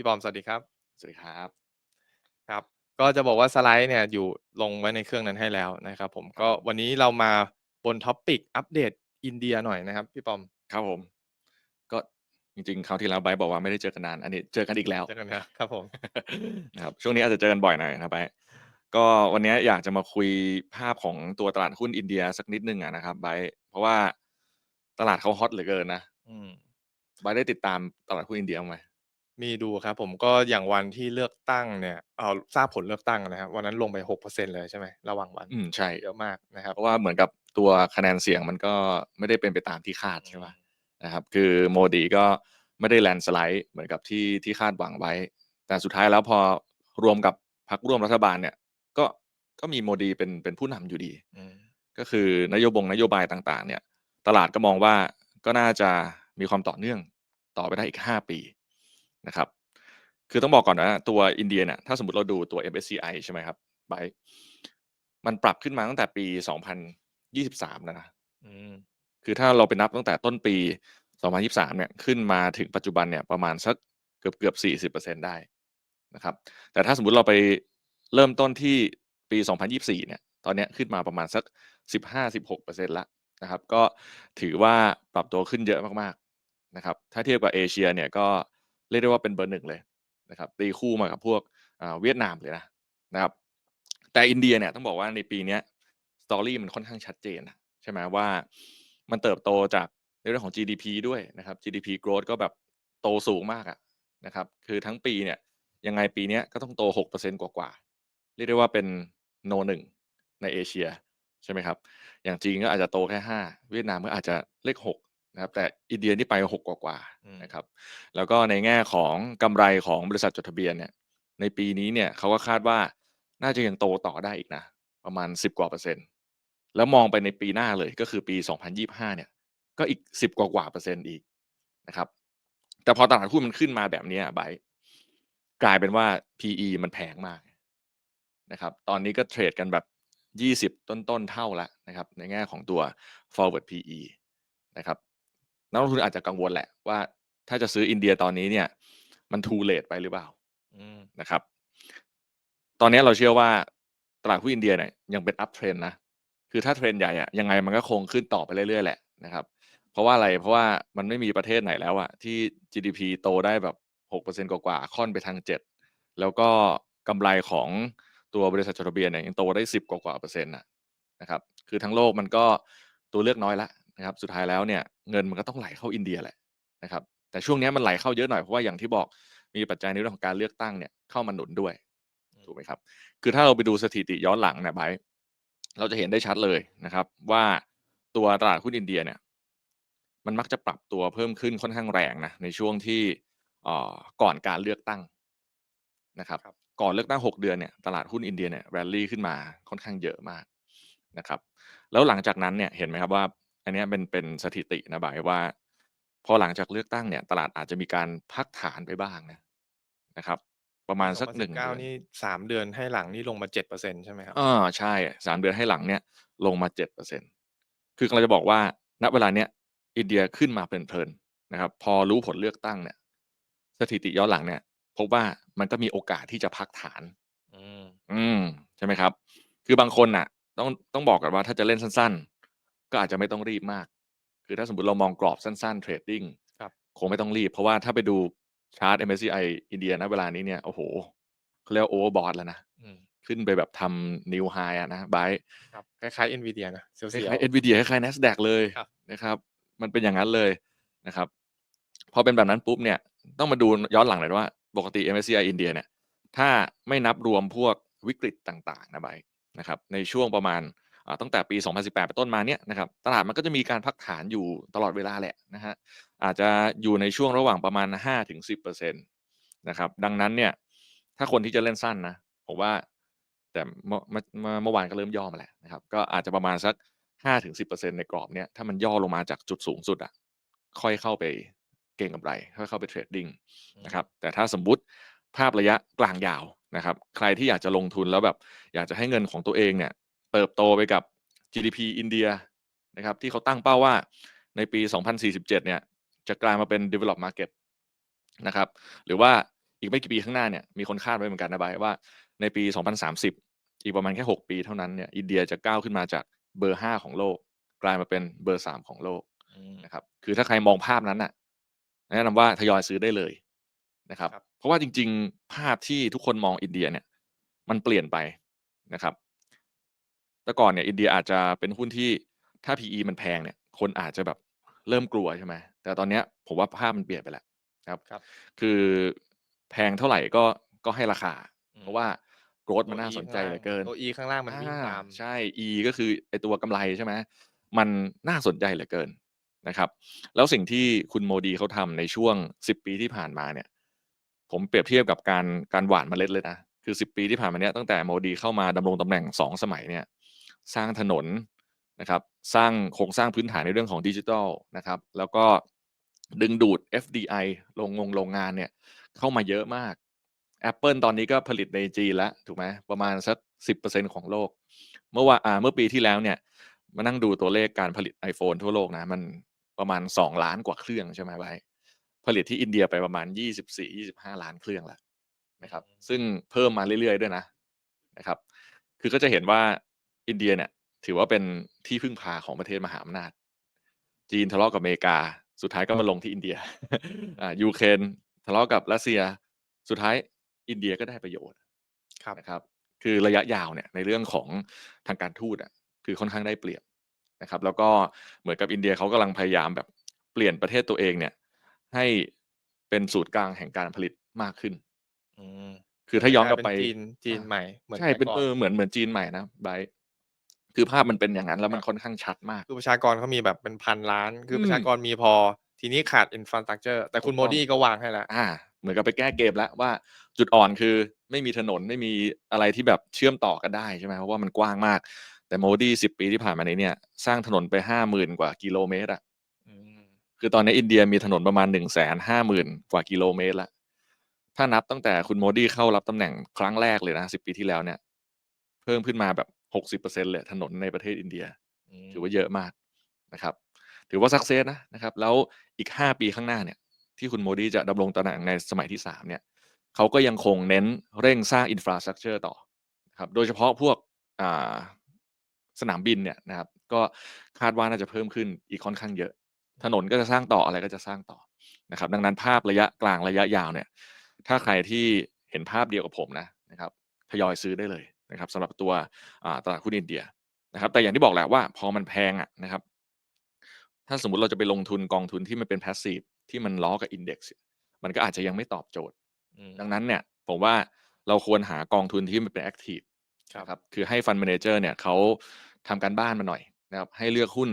พี่บอมสวัสดีครับ สวัสดีครับ ครับ ก็จะบอกว่าสไลด์เนี่ยอยู่ลงไว้ในเครื่องนั้นให้แล้วนะครับผมก็วันนี้เรามาบน topic อัปเดตอินเดียหน่อยนะครับ พี่ปอม ครับผม ก็จริงๆคราวที่แล้วไบร์ทบอกว่าไม่ได้เจอกันนาน อันนี้เจอกันอีกแล้วเจอกันแล้วครับผม นะครับ ช่วงนี้อาจจะเจอกันบ่อยหน่อยนะไบร์ทก็วันนี้อยากจะมาคุยภาพของตัวตลาดหุ้นอินเดียสักนิดหนึ่งอะนะครับไบร์ทเพราะว่าตลาดเขาฮอตเหลือเกินนะอืมไบร์ทได้ติดตามตลาดหุ้นอินเดียบ้างไหม? มีดูครับผม ก็อย่างวันที่เลือกตั้งเนี่ย เอ่อ ทราบผลเลือกตั้งนะครับ วันนั้นลงไป 6%เลยใช่ไหม?ระหว่างวัน อืม ใช่ เยอะมากนะครับเพราะว่าเหมือนกับตัวคะแนนเสียงมันก็ไม่ได้เป็นไปตามที่คาดอืใช่เปล่ามนะครับ คือ Modi ก็ไม่ได้ landslide เหมือนกับที่ที่คาดหวังไว้ แต่สุดท้ายแล้วพอรวมกับพรรคร่วมรัฐบาลเนี่ย ก็ก็มี Modi เป็นเป็นผู้นำอยู่ดี อืม ก็คือนโยบงนโยบายต่างๆ เนี่ย ตลาดก็มองว่าก็น่าจะมีความต่อเนื่องต่อไปได้อีก 5 ปี นะครับ คือต้องบอกก่อนว่าตัวอินเดียเนี่ยถ้าสมมุติเราดูตัว MSCI ใช่ไหมครับไบร์ทมันปรับขึ้นมาตั้งแต่ปี 2023 แล้วนะอืมคือถ้าเราไปนับตั้งแต่ต้นปี 2023 เนี่ยขึ้นมาถึงปัจจุบันเนี่ยประมาณสักเกือบๆ40%ได้นะครับ แต่ถ้าสมมุติเราไปเริ่มต้นที่ปี 2024 เนี่ย ตอนเนี้ยขึ้นมาประมาณสัก 15-16%แล้วนะครับ ก็ถือว่าปรับตัวขึ้นเยอะมากๆนะครับ ถ้าเทียบกับเอเชียเนี่ยก็ เรียกได้ว่าเป็นเบอร์1เลยนะครับตีคู่มากับพวกเวียดนามเลยนะนะครับ แต่อินเดียเนี่ยต้องบอกว่าในปีนี้ย story มันค่อนข้างชัดเจนอะใช่ไหมว่ามันเติบโตจากในเรื่องของ GDP ด้วยนะครับ GDP growth ก็แบบโตสูงมากอะนะครับ คือทั้งปีเนี่ยยังไงปีนี้ก็ต้องโต 6%กว่าๆเรียกได้ว่าเป็นโน1ในเอเชียใช่ไหมครับ อย่างจีนก็อาจจะโตแค่ 5 เวียดนามก็อาจจะเลข6 นะครับแต่อินเดียนี่ไป6กว่าอืมๆนะครับแล้วก็ในแง่ของกำไรของบริษัทจดทะเบียนเนี่ยในปีนี้เนี่ยเขาก็คาดว่าน่าจะยังโตต่อได้อีกนะ ประมาณ 10 กว่าเปอร์เซ็นต์ แล้วมองไปในปีหน้าเลยก็คือปี 2025 เนี่ย ก็อีก 10 กว่าๆเปอร์เซ็นต์อีกนะครับ แต่พอตลาดหุ้นมันขึ้นมาแบบเนี้ยไบร์ทกลายเป็นว่า PE มันแพงมากนะครับ ตอนนี้ก็เทรดกันแบบ 20 ต้นๆเท่าแล้วนะครับ ในแง่ของตัว forward PE นะครับ นักลงทุนอาจจะกังวลแหละว่าถ้าจะซื้ออินเดียตอนนี้เนี่ย มัน too late ไปหรือเปล่าอืมนะครับ ตอนเนี้ยเราเชื่อว่าตลาดหุ้นอินเดียเนี่ยยังเป็น up trend นะ คือถ้า trend ใหญ่อะยังไงมันก็คงขึ้นต่อไปเรื่อยๆแหละนะครับ เพราะว่าอะไรเพราะว่ามันไม่มีประเทศไหนแล้วอะที่ GDP โตได้แบบ6%กว่าๆค่อนไปทาง 7 แล้วก็กำไรของตัวบริษัทจดทะเบียนเนี่ยยังโตได้ 10 กว่าๆเปอร์เซ็นต์น่ะนะครับ คือทั้งโลกมันก็ตัวเลือกน้อยแล้วนะครับ สุดท้ายแล้วเนี่ย เงินมันก็ต้องไหลเข้าอินเดียแหละนะครับแต่ช่วงเนี้ยมันไหลเข้าเยอะหน่อยเพราะว่าอย่างที่บอกมีปัจจัยในเรื่องของการเลือกตั้งเนี่ยเข้ามาหนุนด้วยอืถูมกไหมครับ คือถ้าเราไปดูสถิติย้อนหลังเนี่ยไบร์ทเราจะเห็นได้ชัดเลยนะครับ ว่าตัวตลาดหุ้นอินเดียเนี่ย มันมักจะปรับตัวเพิ่มขึ้นค่อนข้างแรงนะในช่วงที่เอ่อก่อนการเลือกตั้งนะครับครับก่อนเลือกตั้ง 6 เดือนเนี่ยตลาดหุ้นอินเดียเนี่ย rally ขึ้นมาค่อนข้างเยอะมากนะครับ แล้วหลังจากนั้นเนี่ยเห็นไหมครับว่า อันเนี้ยเป็นเป็นสถิตินะไบร์ทว่า พอหลังจากเลือกตั้งเนี่ย ตลาดอาจจะมีการพักฐานไปบ้างนะนะครับ ประมาณสัก1เดือน2019นี่3เดือนให้หลังนี่ลงมา7%ใช่ไหมครับ?เออใช่3เดือนให้หลังเนี่ย ลงมา7%คือกำลังจะบอกว่า ณเวลาเนี้ยอินเดียขึ้นมาเพลินๆนะครับ พอรู้ผลเลือกตั้งเนี่ย สถิติย้อนหลังเนี่ยพบว่ามันก็มีโอกาสที่จะพักฐาน อืมอืมใช่ไหมครับ คือบางคนน่ะ ต้องต้องบอกก่อนว่าถ้าจะเล่นสั้น ๆ ก็อาจจะไม่ต้องรีบมาก คือถ้าสมมุติเรามองกรอบสั้นๆเทรดดิงครับคงไม่ต้องรีบ เพราะว่าถ้าไปดูชาร์ต MSCI อินเดียณเวลานี้เนี่ยโอ้โฮเขาเรียกว่า overbought แล้วนะอืมขึ้นไปแบบทำ New High อะนะไบร์ทครับคล้ายๆ NVIDIA นะเคสียวล้ายๆๆ NVIDIA คล้ายๆ NASDAQ เลยครับนะครับ มันเป็นอย่างนั้นเลยนะครับ พอเป็นแบบนั้นปุ๊บเนี่ย ต้องมาดูย้อนหลังหน่อยว่า ปกติ MSCI อินเดียเนี่ย ถ้าไม่นับรวมพวกวิกฤตต่าง ๆ นะไบร์ทนะครับ ในช่วงประมาณอ่า ตั้งแต่ปี 2018เป็นต้นมาเนี่ยนะครับตลาดมันก็จะมีการพักฐานอยู่ตลอดเวลาแหละนะครับอาจจะอยู่ในช่วงระหว่างประมาณ 5-10%นะครับดังนั้นเนี่ยถ้าคนที่จะเล่นสั้นนะผมว่าแต่เมื่อเมื่อวานก็เริ่มย่อมาแล้วนะครับก็อาจจะประมาณสัก 5-10%ในกรอบเนี้ยถ้ามันย่อลงมาจากจุดสูงสุดอะค่อยเข้าไปเก็งกำไรค่อยเข้าไปเทรดดิ้งนะครับแต่ถ้าสมมติภาพระยะกลางยาวนะครับ ใครที่อยากจะลงทุนแล้วแบบ อยากจะให้เงินของตัวเองเนี่ย เติบโตไปกับ GDP อินเดียนะครับที่เขาตั้งเป้าว่าในปี 2047 เนี่ยจะกลายมาเป็น developed market นะครับหรือว่าอีกไม่กี่ปีข้างหน้าเนี่ยมีคนคาดไว้เหมือนกันนะไบร์ทว่าในปี 2030 อีกประมาณแค่ 6 ปีเท่านั้นเนี่ยอินเดียจะก้าวขึ้นมาจากเบอร์ 5 ของโลก กลายมาเป็นเบอร์ 3 ของโลกอืมนะครับคือถ้าใครมองภาพนั้นน่ะแนะนำว่าทยอยซื้อได้เลยนะครับครับ เพราะว่าจริง ๆ ภาพที่ทุกคนมองอินเดียเนี่ย มันเปลี่ยนไปนะครับ แต่ก่อนเนี่ยอินเดียอาจจะเป็นหุ้นที่ถ้า PE มันแพงเนี่ย คนอาจจะแบบเริ่มกลัวใช่ไหมแต่ตอนเนี้ยผมว่าภาพมันเปลี่ยนไปแล้วครับครับ คือแพงเท่าไหร่ก็ก็ให้ราคาอืมเพราะว่าโกรธมันน่าสนใจเหลือเกิน ตัว E ข้างล่างมันวิ่งอ่ตามใช่ E ก็คือไอตัวกำไรใช่ไหมมันน่าสนใจเหลือเกินนะครับ แล้วสิ่งที่คุณโมดีเขาทำในช่วง 10 ปีที่ผ่านมาเนี่ย ผมเปรียบเทียบกับการการหว่านเมล็ดเลยนะ คือ 10 ปีที่ผ่านมาเนี้ยตั้งแต่โมดีเข้ามาดำรงตำแหน่ง 2 สมัยเนี่ย สร้างถนนนะครับสร้างโครงสร้างพื้นฐานในเรื่องของดิจิทัลนะครับแล้วก็ดึงดูด FDI โรงงงโรงงานเนี่ยเข้ามาเยอะมาก Apple ตอนนี้ก็ผลิตในจีนแล้วถูกไหมประมาณสัก 10%ของโลก เมื่อว่าอ่าเมื่อปีที่แล้วเนี่ยมานั่งดูตัวเลขการผลิต iPhone ทั่วโลกนะมันประมาณ 2 ล้านกว่าเครื่องใช่ไหมไว้ผลิตที่อินเดียไปประมาณ 24-25 ล้านเครื่องแล้วนะครับซึ่งเพิ่มมาเรื่อยๆด้วยนะนะครับ คือก็จะเห็นว่า อินเดียเนี่ย ถือว่าเป็นที่พึ่งพาของประเทศมหาอำนาจ จีนทะเลาะกับอเมริกา สุดท้ายก็มาลงที่อินเดียอ่ายูเครนทะเลาะกับรัสเซีย สุดท้ายอินเดียก็ได้ประโยชน์ครับนะครับ คือระยะยาวเนี่ยในเรื่องของทางการทูตอะคือค่อนข้างได้เปรียบนะครับ แล้วก็เหมือนกับอินเดียเขากำลังพยายามแบบเปลี่ยนประเทศตัวเองเนี่ย ให้เป็นศูนย์กลางแห่งการผลิตมากขึ้นอืมคือถ้าย้อนกลับไปลายเนจีนจีนใหม่เหมือนใช่เป็นแต่ก่เออเหมือนเหมือนจีนใหม่นะไบร์ท คือภาพมันเป็นอย่างนั้นแล้วมันค่อนข้างชัดมาก คือประชากรเขามีแบบเป็นพันล้าน คืออมประชากรมีพอ ทีนี้ขาดอินฟ a า t ั u เจอร์แต่คุณถูกโมต้องดีก็วางให้แล้วอ่า เหมือนกับไปแก้เกมแล้วว่าจุดอ่อนคือไม่มีถนนไม่มีอะไรที่แบบเชื่อมต่อกันได้ใช่ไหมเพราะว่ามันกว้างมาก แต่โมดีสิบปีที่ผ่านมานี้เนี่ย สร้างถนนไปห้าหมื่นกว่ากิโลเมตรอะอืมคือตอนนี้อินเดียมีถนนประมาณหนึ่งแสนห้าหมื่นกว่ากิโลเมตรละถ้านับตั้งแต่คุณโมดีเข้ารับตำแหน่งครั้งแรกเลยนะสิบปีที่แล้วเนี่ย เพิ่มขึ้นมาแบบ หกสิบเปอร์เซ็นเลยถนนในประเทศอินเดีย ถือว่าเยอะมากนะครับ ถือว่าสักเซสนะนะครับ แล้วอีก 5 ปีข้างหน้าเนี่ย ที่คุณโมดีจะดำรงตำแหน่งในสมัยที่ 3 เนี่ยเขาก็ยังคงเน้นเร่งสร้างอินฟราสตรักเจอร์ต่อนะครับ โดยเฉพาะพวกอ่าสนามบินเนี่ยนะครับ ก็คาดว่าน่าจะเพิ่มขึ้นอีกค่อนข้างเยอะ ถนนก็จะสร้างต่ออะไรก็จะสร้างต่อนะครับ ดังนั้นภาพระยะกลางระยะยาวเนี่ย ถ้าใครที่เห็นภาพเดียวกับผมนะนะครับทยอยซื้อได้เลย นะครับสำหรับตัวอ่าตลาดหุ้นอินเดียนะครับแต่อย่างที่บอกแหละว่าพอมันแพงอะนะครับถ้าสมมุติเราจะไปลงทุนกองทุนที่มันเป็นพาสซีฟที่มันล้อกับอินเด็กซ์มันก็อาจจะยังไม่ตอบโจทย์อืมดังนั้นเนี่ยผมว่าเราควรหากองทุนที่มันเป็นแอคทีฟครับนะครับคือให้ฟัน d ม a นเจอร์เนี่ยเขาทำการบ้านมาหน่อยนะครับให้เลือกหุ้น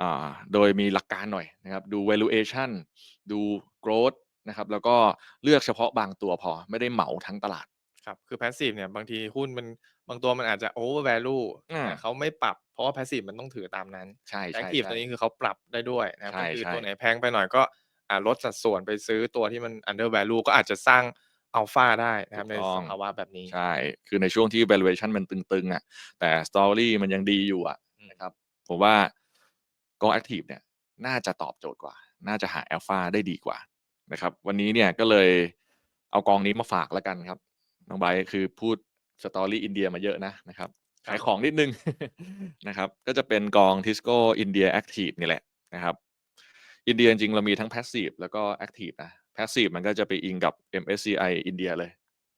อ่าโดยมีหลักการหน่อยนะครับดู valuation ดู growth นะครับแล้วก็เลือกเฉพาะบางตัวพอไม่ได้เหมาทั้งตลาดครับคือ passive เนี่ยบางทีหุ้นมัน บางตัวมันอาจจะ over value อ่าแต่เขาไม่ปรับเพราะว่า passive มันต้องถือตามนั้นใช่แต่ใช่ active ใช่ตัวนี้คือเขาปรับได้ด้วยนะครับใช่ก็คือใช่ตัวไหนแพงไปหน่อยก็อ่าลดสัดส่วนไปซื้อตัวที่มัน under value ก็อาจจะสร้างอัลฟาได้นะครับในถูกต้สองภาวะแบบนี้ ใช่ คือในช่วงที่ valuation มันตึงๆอะ แต่ story มันยังดีอยู่อะอืมนะครับ ผมว่ากอง active เนี่ย น่าจะตอบโจทย์กว่า น่าจะหา alpha ได้ดีกว่านะครับ วันนี้เนี่ยก็เลยเอากองนี้มาฝากแล้วกันครับ น้องไบร์ทคือพูด story อินเดียมาเยอะนะนะครับขายของนิดนึงนะครับ ก็จะเป็นกอง Tisco India Active นี่แหละนะครับอินเดียจริงๆเรามีทั้ง passive แล้วก็ active นะ passive มันก็จะไปอิงกับ MSCI อินเดียเลย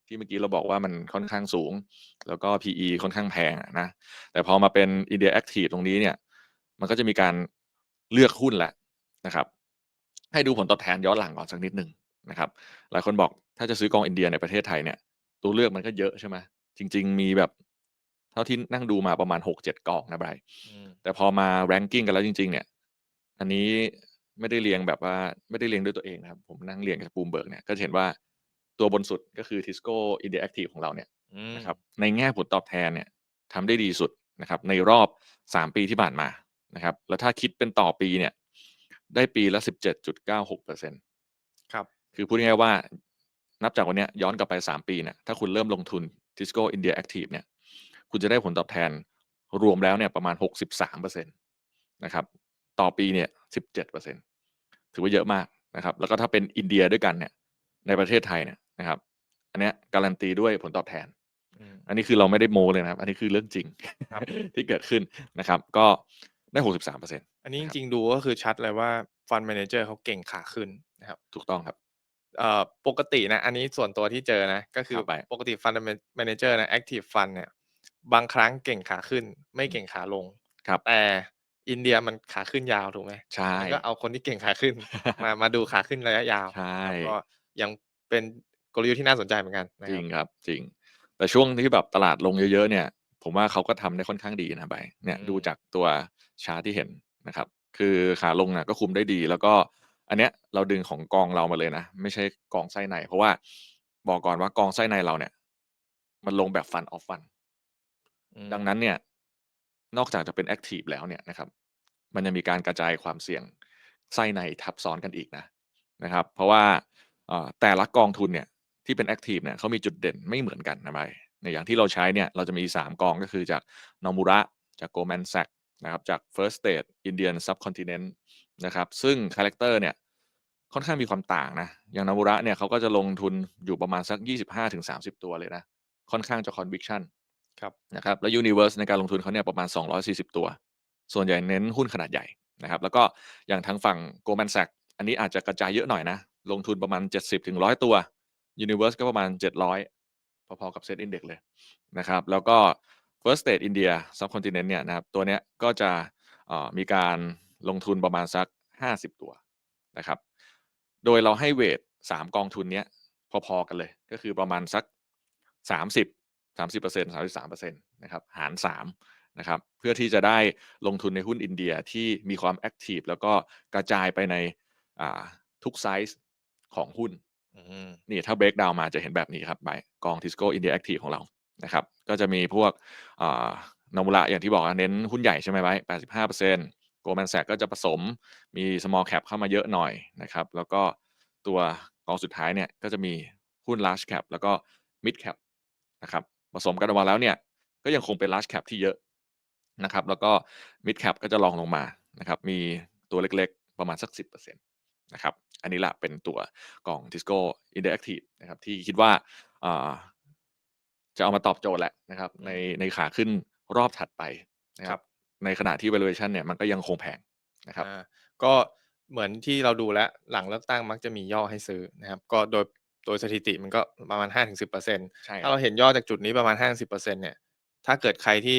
ที่เมื่อกี้เราบอกว่ามันค่อนข้างสูง แล้วก็ PE ค่อนข้างแพงอะนะแต่พอมาเป็น India Active ตรงนี้เนี่ย มันก็จะมีการเลือกหุ้นแหละนะครับ ให้ดูผลตอบแทนย้อนหลังก่อนสักนิดหนึ่งนะครับ หลายคนบอกถ้าจะซื้อกองอินเดียในประเทศไทยเนี่ย ตัวเลือกมันก็เยอะใช่ไหม จริง ๆ มีแบบเท่าที่นั่งดูมาประมาณ6-7กองนะไบรท์อืมแต่พอมา ranking กันแล้วจริง ๆ เนี่ย อันนี้ไม่ได้เรียงแบบว่าไม่ได้เรียงด้วยตัวเองนะครับ ผมนั่งเรียงจากบูมเบิร์กเนี่ยก็จะเห็นว่าตัวบนสุดก็คือ Tisco India Active ของเราเนี่ยอืมนะครับในแง่ผลตอบแทนเนี่ยทำได้ดีสุดนะครับ ในรอบ 3 ปีที่ผ่านมานะครับ แล้วถ้าคิดเป็นต่อปีเนี่ย ได้ปีละ 17.96%ครับ คือพูดง่ายๆว่า นับจากวันเนี้ยย้อนกลับไป 3 ปีเนี่ยถ้าคุณเริ่มลงทุน Tisco India Active เนี่ยคุณจะได้ผลตอบแทนรวมแล้วเนี่ยประมาณ 63%นะครับต่อปีเนี่ย17%ถือว่าเยอะมากนะครับแล้วก็ถ้าเป็นอินเดียด้วยกันเนี่ยในประเทศไทยเนี่ยนะครับ อันเนี้ยการันตีด้วยผลตอบแทนอืมอันนี้คือเราไม่ได้โม้เลยนะครับ อันนี้คือเรื่องจริงครับที่เกิดขึ้นนะครับ ก็ได้63%อันนี้จนะครับริงๆดูก็คือชัดเลยว่าฟัน d ม a นเจอร์เขาเก่งขาขึ้นนะครับ ถูกต้องครับ เอ่อปกตินะอันนี้ส่วนตัวที่เจอนะ ก็คือครับไปปกติฟัน d ม a นเจอร์นะแอคทีฟฟันเนี่ยบางครั้งเก่งขาขึ้น ไม่เก่งขาลง ครับ แต่อินเดียมันขาขึ้นยาวถูกไหมใช่ มันก็เอาคนที่เก่งขาขึ้น มามาดูขาขึ้นระยะยาวใช่ครับ ก็ยังเป็นกลยุทธ์ที่น่าสนใจเหมือนกันนะจคริรับงครับจริง แต่ช่วงที่แบบตลาดลงเยอะๆเนี่ย ผมว่าเขาก็ทำได้ค่อนข้างดีนะใบเนี่ยอืมดูจากตัวชาร์ตที่เห็นนะครับ คือขาลงน่ะก็คุมได้ดี แล้วก็ อันเนี้ยเราดึงของกองเรามาเลยนะ ไม่ใช่กองไส้ใน เพราะว่าบอกก่อนว่ากองไส้ในเราเนี่ย มันลงแบบฟันออฟฟันอืมดังนั้นเนี่ย นอกจากจะเป็นแอคทีฟแล้วเนี่ยนะครับ มันยังมีการกระจายความเสี่ยงไส้ในทับซ้อนกันอีกนะนะครับ เพราะว่าเอ่อแต่ละกองทุนเนี่ยที่เป็นแอคทีฟเนี่ยเขามีจุดเด่นไม่เหมือนกันนะใบในอย่างที่เราใช้เนี่ยเราจะมี 3 กองก็คือจากนอมูระจาก Goldman Sachs นะครับจาก First State Indian Subcontinent นะครับซึ่งคาแรคเตอร์เนี่ยค่อนข้างมีความต่างนะอย่างนอมูระเนี่ยเขาก็จะลงทุนอยู่ประมาณสัก 25-30 ตัวเลยนะ ค่อนข้างจะ conviction ครับนะครับแล้ว Universe ในการลงทุนเขาเนี่ยประมาณ 240 ตัว ส่วนใหญ่เน้นหุ้นขนาดใหญ่นะครับแล้วก็อย่างทางฝั่ง Goldman Sachs อันนี้อาจจะกระจายเยอะหน่อยนะ ลงทุนประมาณ 70ถึง100 ตัว Universe ก็ประมาณ 700 พอๆกับ Set Index เลยนะครับแล้วก็ First State India Subcontinent เนี่ยนะครับตัวเนี้ยก็จะเอ่อมีการ ลงทุนประมาณสัก 50 ตัวนะครับ โดยเราให้เวท3กองทุนเนี้ยพอๆกันเลย ก็คือประมาณสัก 30 30% 33%นะครับหาร 3 นะครับ เพื่อที่จะได้ลงทุนในหุ้นอินเดียที่มีความแอคทีฟแล้วก็กระจายไปในอ่าทุกไซส์ของหุ้นอืมนี่ถ้า break down มาจะเห็นแบบนี้ครับใบกอง Tisco India Active ของเรานะครับ ก็จะมีพวกอ่านมุระอย่างที่บอกอะเน้นหุ้นใหญ่ใช่ไหมไบ85% Goldman Sachs ก็จะผสมมี small cap เข้ามาเยอะหน่อยนะครับแล้วก็ตัวกองสุดท้ายเนี่ยก็จะมีหุ้น large cap แล้วก็ mid cap นะครับผสมกันออกมาแล้วเนี่ยก็ยังคงเป็น large cap ที่เยอะนะครับแล้วก็ mid cap ก็จะลองลงมานะครับมีตัวเล็กๆประมาณสัก 10%นะครับอันนี้แหละเป็นตัวกล่อง Tisco Interactive นะครับที่คิดว่าาจะเอามาตอบโจทย์แหละนะครับในในขาขึ้นรอบถัดไปนะครัรับบ ในขณะที่ valuation เนี่ยมันก็ยังคงแพงนะครับอ่าก็เหมือนที่เราดูแล้วหลังเลือกตั้งมักจะมีย่อให้ซื้อนะครับ ก็โดยโดยสถิติมันก็ประมาณ 5-10%ใช่คถ้ารับเราเห็นย่อจากจุดนี้ประมาณ 50%เนี่ยถ้าเกิดใครที่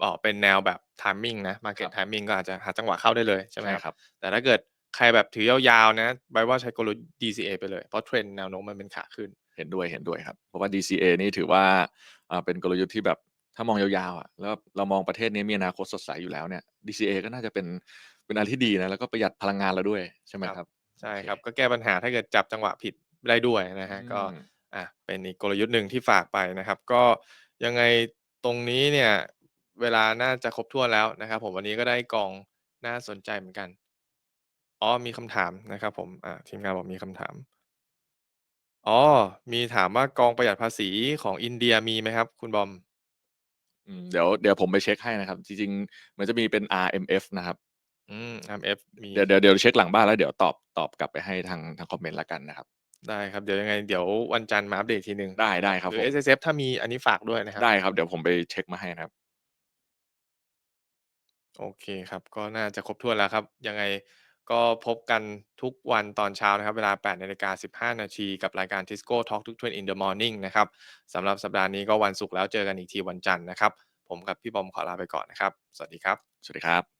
เอ่อเป็นแนวแบบ timing นะครั market บ timing ก็อาจจะหาจังหวะเข้าได้เลยใช่ไหมใช่ครับ ครับ แต่ถ้าเกิดใครแบบถือยาวๆนะใบว่าใช้กลยุทธ์ DCA ไปเลย เพราะเทรนด์แนวโน้มมันเป็นขาขึ้น เห็นด้วยเห็นด้วยครับ เพราะว่า DCA นี่ถือว่าอ่าเป็นกลยุทธ์ที่แบบ ถ้ามองยาวๆอะแล้วเรามองประเทศนี้มีอนาคตสดใสอยู่แล้วเนี่ย DCA ก็น่าจะเป็นเป็นอะไรที่ดีนะแล้วก็ประหยัดพลังงานเราด้วยใช่ไหมครับครับใช่โอเคครับ ก็แก้ปัญหาถ้าเกิดจับจังหวะผิดได้ด้วยนะฮะอืก็มอะเป็นอีกกลยุทธ์หนึ่งที่ฝากไปนะครับ ก็ยังไงตรงนี้เนี่ยเวลาน่าจะครบถ้วนแล้วนะครับ ผมวันนี้ก็ได้กองน่าสนใจเหมือนกันอ๋อมีคำถามนะครับ ผมอ่าทีมงานบอกมีคำถามอ๋อมีถามว่ากองประหยัดภาษีของอินเดียมีไหมครับ คุณบอมอืม เดี๋ยวเดี๋ยวผมไปเช็คให้นะครับ จริงๆ มันจะมีเป็น RMF นะครับ อืม RMF มีเดี๋ยวเดี๋ยวเดี๋ยวเช็คหลังบ้านแล้วเดี๋ยวตอบตอบกลับไปให้ทางทางคอมเมนต์ละกันนะครับ ได้ครับ เดี๋ยวยังไงเดี๋ยววันจันทร์มาอัปเดตทีหนึ่งได้ได้ครับหผรือม SSF ถ้ามีอันนี้ฝากด้วยนะครับ ได้ครับเดี๋ยวผมไปเช็คมาให้นะครับ โอเคครับ ก็น่าจะครบถ้วนแล้วครับ ยังไง ก็พบกันทุกวันตอนเช้านะครับ เวลา 8นาฬิกา15 นาทีกับรายการ Tisco Talk ทุก Trend in the Morning นะครับสำหรับสัปดาห์นี้ก็วันศุกร์แล้วเจอกันอีกทีวันจันทร์นะครับ ผมกับพี่บอมขอลาไปก่อนนะครับ สวัสดีครับ สวัสดีครับ